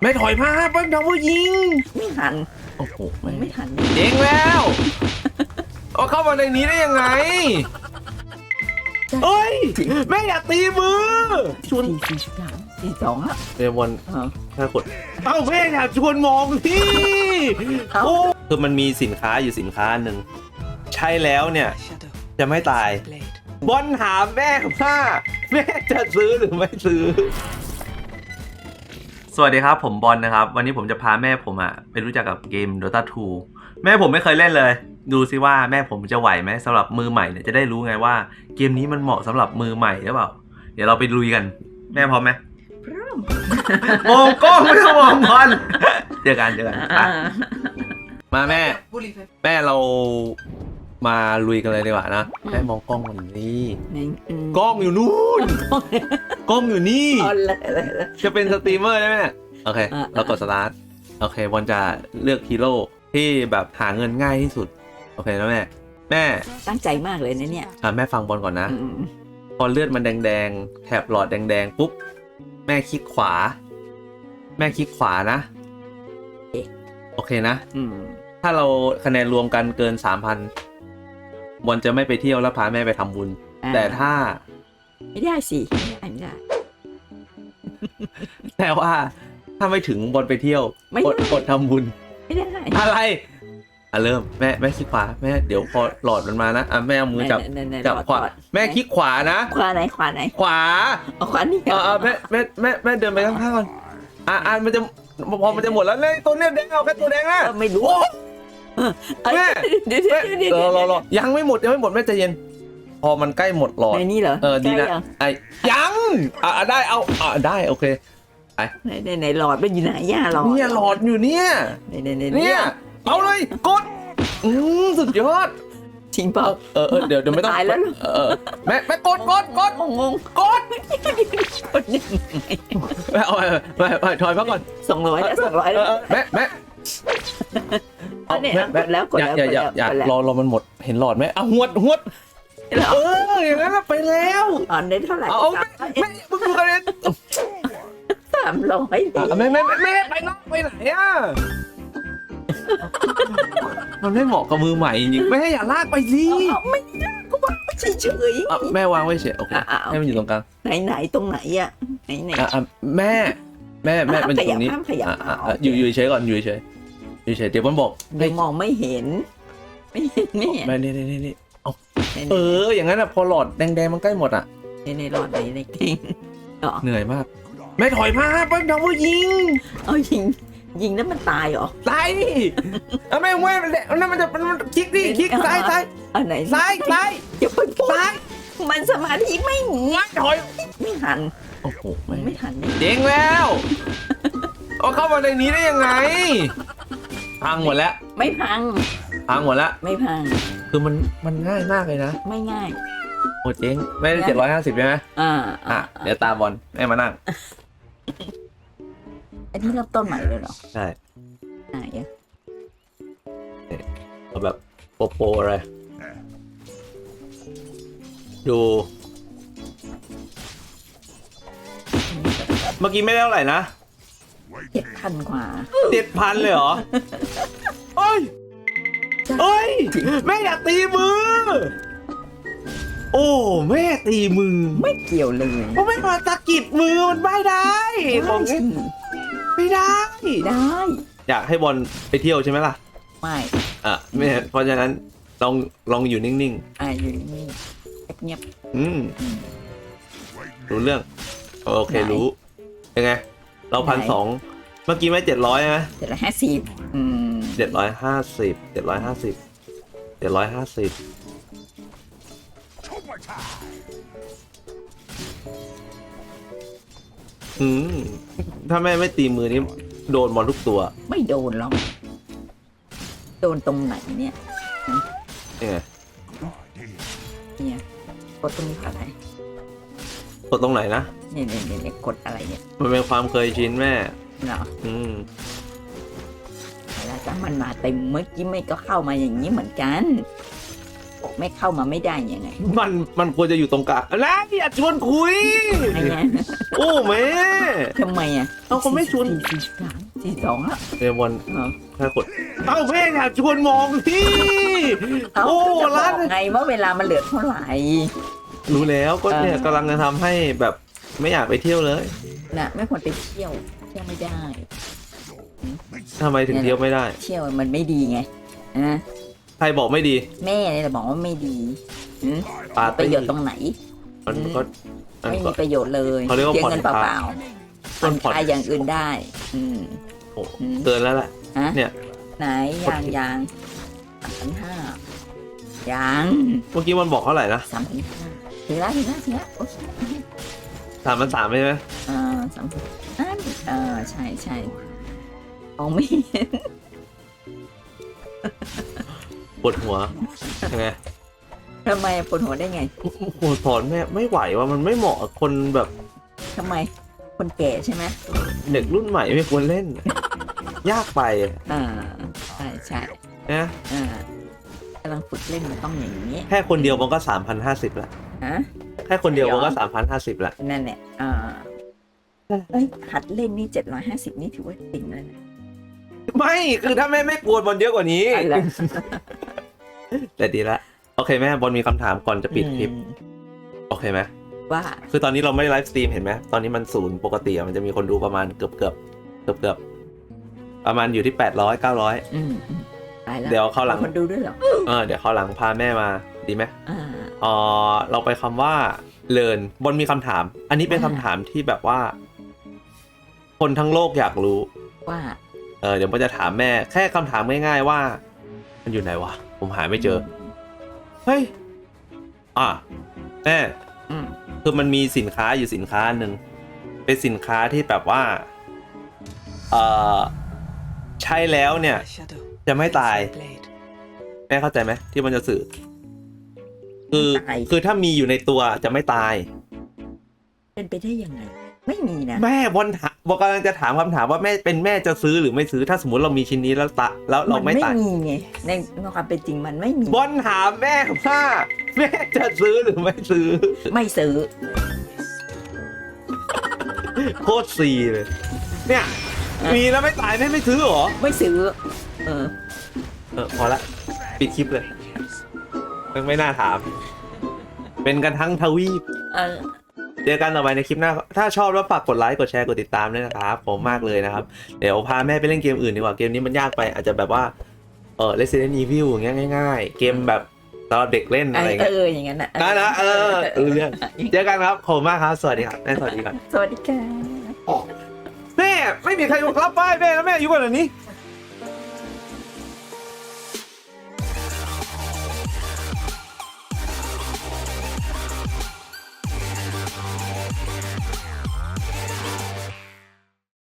แม่ถอยมาเบิ้งดาวยิงไม่หันโอ้โหมันไม่หันเจ๊งแล้วเอาเข้ามาในนี้ได้ยังไงเอ้ยแม่อย่าตีมือชวนสี่สี่สามสี่สองอะเรมอนเออ ถ้ากดเอ้าแม่อยากชวนมองที่เอ้า โอ้คือมันมีสินค้าอยู่สินค้าหนึ่งใช้แล้วเนี่ย จะไม่ตาย บอลถามแม่ว่าแม่จะซื้อหรือไม่ซื้อ สวัสดีครับ ผมบอลนะครับ วันนี้ผมจะพาแม่ผมอะไปรู้จักกับเกม Dota 2 แม่ผมไม่เคยเล่นเลย ดูซิว่าแม่ผมจะไหวไหมสำหรับมือใหม่เนี่ยจะได้รู้ไงว่า เกมนี้มันเหมาะสำหรับมือใหม่หรือเปล่า เดี๋ยวเราไปลุยกัน แม่พร้อมไหมพร้อมมองกล้องไม่ต้องมองบอลเจอกันเจอกันไปอ่ามาแม่แม่เรา มาลุยกันเลยดีกว่านะแม่มองกล้องมันนี่ในอืมกล้องอยู่นู่นกล้องอยู่นี่ เอาเลยเลยเลย จะเป็นสตรีมเมอร์ได้ไหมเนี่ยโอเค อะ เรากดสตาร์ทโอเคบอลจะเลือกฮีโร่ที่แบบหาเงินง่ายที่สุด โอเคนะแม่ แม่ตั้งใจมากเลยนะเนี่ยอะแม่ฟังบอลก่อนนะ อืมพอเลือดมันแดงๆ แถบหลอดแดงๆ ปุ๊บ แม่คลิกขวา แม่คลิกขวานะ โอเคนะ อืมถ้าเราคะแนนรวมกันเกินสามพัน บอลจะไม่ไปเที่ยวแล้วพาแม่ไปทำบุญ อ่าแต่ถ้า ไม่ได้สิไม่ได้ไม่ได้ แต่ว่า ถ้าไม่ถึงบอลไปเที่ยวไม่อดได้อดทำบุญไม่ได้อะไรอะเริ่มแม่แม่คลิกขวาแม่เดี๋ยวพอหลอดมันมานะอะแม่เอามือจับไหนไหนไหนจับรอดขวารอดแม่คลิกขวานะ ขวาไหนขวาไหนขวาเอาขวานี่เออเออแม่แม่แม่แม่เดินไปข้างๆก่อนอะอะมันจะพอมันจะหมดแล้วเลยตัวเนี้ยแดงเอาแค่ตัวแดงนะเออไม่รู้โอ้เออเอ้ย แม่ เดี๋ยวเดี๋ยวแม่เดี๋ยวรเดี๋อยวรอรอยังไม่หมดยังไม่หมดแม่ใจเย็น พอมันใกล้หมดหลอดในนี้เหรอเออดีนะใช่ยังไอ้ยังอะอะได้เอาอะได้โอเคไหนไหนไหนหลอดมันอยู่ไหนย่าหลอดเนี่ยหลอดอยู่เนี่ยไหนไหนไหนเนี่ยเอาเลยกดอืมสุดยอดจริงเปล่าเออเออเดี๋ยวเดี๋ยวไม่ต้องตายแล้วเหรอเออแม่แม่กดกดกดงงงกดกดยังไงแม่เอาไปไปไปถอยพักก่อนสองร้อยแล้วสองร้อยเอแล้วอเออแม่แม่ เอาเนี่ยแม่กดแล้วกดอย่าแล้วอย่าอย่าอย่ากดแล้วรอรอมันหมดเห็นหลอดไหมเอาหวดหวดเหรอเอออย่างนั้นน่ะไปแล้วอ่อนได้เท่าไหร่เอาเอาแม่แม่มึงดูกันเลยสามร้อยอะแม่แม่แม่แม่ไปนอกไปไหนอะมันไม่เหมาะกับมือใหม่จริงๆแม่อย่าลากไปสิเอาไม่ได้ก็วางไว้เฉยอะแม่วางไว้เฉยโอเคอะอะเอาให้มันอยู่ตรงกลางๆไหนไหนตรงไหนอะไหนไหนอะอะแม่แม่แม่ห้ามมันอยู่ตรงนี้ขยับห้ามขยับอะอะเอาอะอยู่อยู่เฉยก่อนอยู่เฉย อยู่เฉยเดี๋ยวมันบอกเดี๋ยวมองไม่เห็น ไม่เห็นไม่เห็นแม่นี่นี่นี่นี่ไหนเออ อย่างนั้นอะพอหลอดแดงๆมันใกล้หมดอะไหนในหลอดไหนในเก่งอ๋อเหนื่อยมากแม่ถอยมาเบิ้งดาวยิง เอายิงยิงแล้วมันตายเหรอซ้ายดิเอาแม่แม่มันนั่นมันจะมันมันคลิกดิคลิกซ้ายซ้ายเอาไหนซ้ายซ้ายอย่าไปพูดซ้ายมันสมาธิไม่มีถอยไม่หันโอ้โหมันไม่หันนี่เจ๊งแล้วเอาเข้ามาในนี้ได้ยังไง พังหมดแล้วไม่พัง พังหมดแล้วไม่พัง คือมันมันง่ายมากเลยนะไม่ง่าย โอ้เจ๊งไม่ได้เจ็ดร้อยห้าสิบใช่ไหมอ่าอะอ่าเดี๋ยวตาบอลแม่มานั่งอันนี้เริ่มต้นใหม่เลยเหรอใช่ไหนอะเอาแบบโปโปอะไรดูเมื่อกี้ไม่ได้เท่าไหร่นะ เจ็ดพันกว่า เจ็ดพันเลยเหรอเอ้ยเอ้ย แม่อยากตีมือ โอ้ แม่ตีมือไม่เกี่ยวเลยเพราะไม่มาตะกิดมือมันไม่ได้ของได้นี้สิไม่ได้ ได้ อยากให้บอลไปเที่ยวใช่ไหมล่ะ ไม่อะแม่ เพราะฉะนั้นลองลองอยู่นิ่งอ่าอยู่นี่เงียบๆอืมรู้เรื่อง โอเคไหนรู้ ยังไง เราพันสองเมื่อกี้ไม่เจ็ดร้อยไหมๆเจ็ดร้อยห้าสิบอืมเจ็ดร้อยห้าสิบเจ็ดร้อยห้าสิบเจ็ดร้อยห้าสิบอืมถ้าแม่ไม่ตีมือนี้โดนบอลทุกตัว ไม่โดนหรอก โดนตรงไหนเนี่ยนี่ไงเนี่ยกดตรงนี้อะไร กดตรงไหนนะเนี่ยเนี่ยเนี่ยเนี่ยกดอะไรเนี่ยมันเป็นความเคยชินแม่ เนาะอืมแล้วถ้ามันมาเต็มเมื่อกี้ไม่ก็เข้ามาอย่างนี้เหมือนกันบอกแม่เข้ามาไม่ได้ยังไงมันมันควรจะอยู่ตรงกลางนะอย่าชวนคุย ไอ้เนี่ยโอ้แม่ทำไมอะเอาเขาไม่ชวนสี่สี่สามสี่สองอะเรมอนเออแค่กดเอ้าแม่อย่าชวนมองที่เอาโอ้ก็จะบร้าอนกไงว่าเวลามันเหลือเท่าไหร่ รู้แล้วก็เนี่ยเออกำลังจะทำให้แบบไม่อยากไปเที่ยวเลยน่ะไม่ควรไปเที่ยวเที่ยวไม่ได้ทำไมถึงเที่ยวไม่ได้ เที่ยวมันไม่ดีไงอะใครบอกไม่ดี แม่เนี่ยบอกว่าไม่ดีอืมปาประตี้โยชน์ตรงไหน มันก็มันไม่ก็ มีประโยชน์เลยเขาเรียกว่าเสียเงินผ่เปอนคลายล่าๆผ่อนคลายอย่างอื่นได้ อืม โอ้อืมเกินแล้วแหละฮะเนี่ยไหนยางยางสามพันห้ายางเมื่อกี้มันบอกเท่าไหร่นะสามพันห้า ถึงแล้วถึงแล้วถึงแล้วโอเคสามพันสามใช่ไหมอ่าสามพันอ่าเออใช่ใช่มองไม่เห็นปวดหัวยังไงทำไมปวดหัวได้ไงโอ้สอนแม่ไม่ไหวว่ามันไม่เหมาะกับคนแบบทำไมคนแก่ใช่ไหมเด็กรุ่นใหม่ไม่ควรเล่น ยากไปอ่าใช่ใช่นะอ่ากำลังฝึกเล่นมันต้องอย่างนี้ แค่คนเดียวมันก็สามพันห้าสิบละ ฮะแค่คนเดียวมันก็สามพันห้าสิบละนั่นแหละอ่าเอ้ยหัดเล่นนี่เจ็ดร้อยห้าสิบนี่ถือว่าติ่งแล้วนะไม่คือถ้าแม่ไม่กวนบอลเยอะกว่านี้อะไรแต่ดีละ โอเคแม่บอลมีคำถามก่อนจะปิดคลิป อืมโอเคไหมว่าคือตอนนี้เราไม่ได้ไลฟ์สตรีมเห็นไหมตอนนี้มันศูนย์ปกติอะมันจะมีคนดูประมาณเกือบเกือบเกือบเกือบประมาณอยู่ที่แปดร้อยเก้าร้อย อืมอืมตายแล้วเดี๋ยวเข้าหลังมีคนดูด้วยเหรอ เออเดี๋ยวเขาวหลังพาแม่มาดีไหมอ่า เออเราไปคำว่าเลินบนมีคำถาม อันนี้เป็นคำว่าถามที่แบบว่า คนทั้งโลกอยากรู้ ว่า เออเดี๋ยวมันจะถามแม่ แค่คำถามง่ายๆว่า มันอยู่ไหนวะ ผมหาไม่เจอ เฮ้ย อะแม่อืมคือมันมีสินค้าอยู่สินค้าหนึ่งเป็นสินค้าที่แบบว่า เออใช้แล้วเนี่ย จะไม่ตาย แม่เข้าใจไหมที่มันจะสื่อ คือคือถ้ามีอยู่ในตัวจะไม่ตาย เป็นไปได้ยังไง ไม่มีนะ แม่บอลถามบอกกำลังจะถามคำถามว่าแม่เป็นแม่จะซื้อหรือไม่ซื้อถ้าสมมติเรามีชิ้นนี้แล้วตะแล้วเราไม่ไม่ตาย มีไงในความเป็นจริงมันไม่มี บอลถามแม่ว่าแม่จะซื้อหรือไม่ซื้อ ไม่ซื้อ โคตรซีเลย เนี่ย มีแล้วไม่ตายแม่ไม่ซื้อเหรอ ไม่ซื้อ เออ เออพอละ ปิดคลิปเลย ไม่ไม่น่าถาม เป็นกันทั้งทวีป เออ เจอกันต่อไปในคลิปหน้า ถ้าชอบแล้วฝากกดไลค์ กดแชร์ กดติดตามด้วยนะครับ ผมมากเลยนะครับ เดี๋ยวพาแม่ไปเล่นเกมอื่นดีกว่า เกมนี้มันยากไป อาจจะแบบว่า เออ Resident Evil อย่างเงี้ยง่ายๆ เกมแบบสำหรับเด็กเล่นอะไรเอเงี้ยออย่างนั้นนะนะนะเออเออเรื่อง เจอกันครับขอบคุณมากครับ สวัสดีครับแม่สวัสดีก่อนสวัสดีค่ะ แม่ไม่มีใครมารับป้ายแม่แล้วแม่อยู่กันแบบนี้